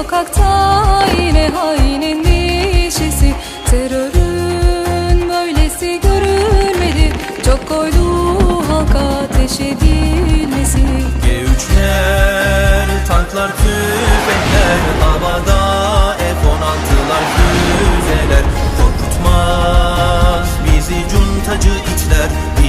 Sokakta yine hainin dişisi Terörün böylesi görülmedi. Çok koydu halka ateş edilmesi G3'ler, tanklar, tüfekler Havada F-16'lar, füzeler. Korkutmaz bizi cuntacı itler.